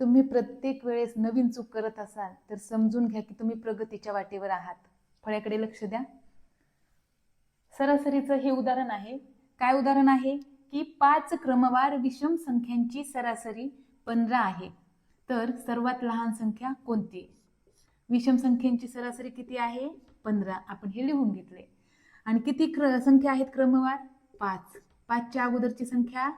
तुम्ही प्रत्येक वेळेस नवीन चूक करत असाल तर समजून घ्या की तुम्ही प्रगतीच्या वाटेवर आहात. फळ्याकडे लक्ष द्या. सरासरीचं हे उदाहरण आहे. काय उदाहरण आहे? की पाच क्रमवार विषम संख्यांची सरासरी पंधरा आहे. तर सर्वात लहान संख्या कोणती? विषम संख्यांची सरासरी किती आहे? पंधरा. आपण हे लिहून घेतले. आणि किती क्र संख्या आहेत क्रमवार? पाच. पाचच्या अगोदरची संख्या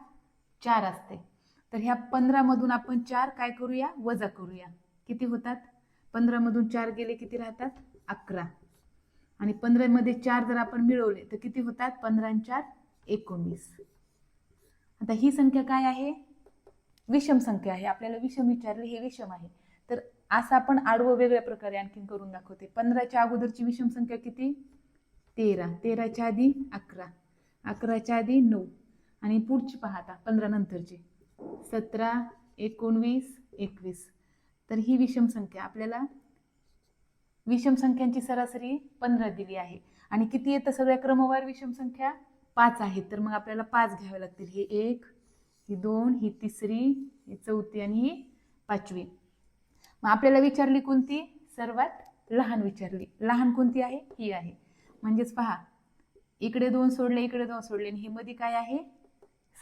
चार असते. तर ह्या पंधरामधून आपण चार काय करूया? वजा करूया. किती होतात? पंधरामधून चार गेले किती राहतात? अकरा. आणि पंधरामध्ये चार जर आपण मिळवले तर किती होतात? पंधरा आणि चार एकोणीस. आता ही संख्या काय आहे? विषम संख्या आहे. आपल्याला विषम विचारले हे विषम आहे. तर असं आपण आडवं वेगळ्या प्रकारे आणखीन करून दाखवते. पंधराच्या अगोदरची विषम संख्या किती? तेरा. तेराच्या आधी अकरा. अकराच्या आधी नऊ. आणि पुढची पाहता पंधरा नंतरची. सतरा एकोणवीस एकवीस. तर ही विषम संख्या. आपल्याला विषम संख्यांची सरासरी पंधरा दिली आहे. आणि किती येतं सगळ्या क्रमवार विषम संख्या? पाच आहेत. तर मग आपल्याला पाच घ्यावे लागतील. हे एक ही दोन ही तिसरी ही चौथी आणि ही पाचवी. मग आपल्याला विचारली कोणती? सर्वात लहान विचारली. लहान कोणती आहे? ही आहे. म्हणजेच पहा इकडे दोन सोडले इकडे दोन सोडले. आणि हे मध्ये काय आहे?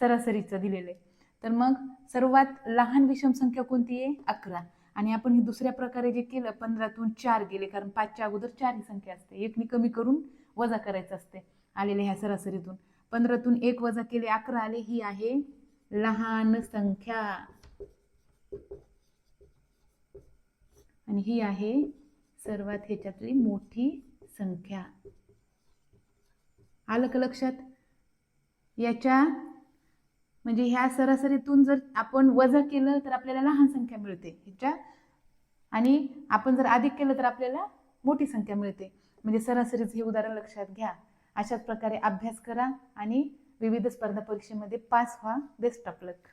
सरासरीचं दिलेलं आहे. तर मग सर्वात लहान विषम संख्या कोणती आहे? अकरा. आणि आपण हे दुसऱ्या प्रकारे जे केलं पंधरातून चार गेले कारण पाचच्या अगोदर चार ही संख्या असते. एकने कमी करून वजा करायचं असते आलेले ह्या सरासरीतून. पंधरातून एक वजा केले अकरा आले ही आहे लहान संख्या. आणि ही आहे सर्वात ह्याच्यातली मोठी संख्या. आलं का लक्षात? याच्या म्हणजे ह्या सरासरीतून जर आपण वजा केलं तर आपल्याला लहान संख्या मिळते ह्याच्या. आणि आपण जर अधिक केलं तर आपल्याला मोठी संख्या मिळते. म्हणजे सरासरीचं हे उदाहरण लक्षात घ्या. अशाच प्रकारे अभ्यास करा आणि विविध स्पर्धा परीक्षेमध्ये पास व्हा. Best of luck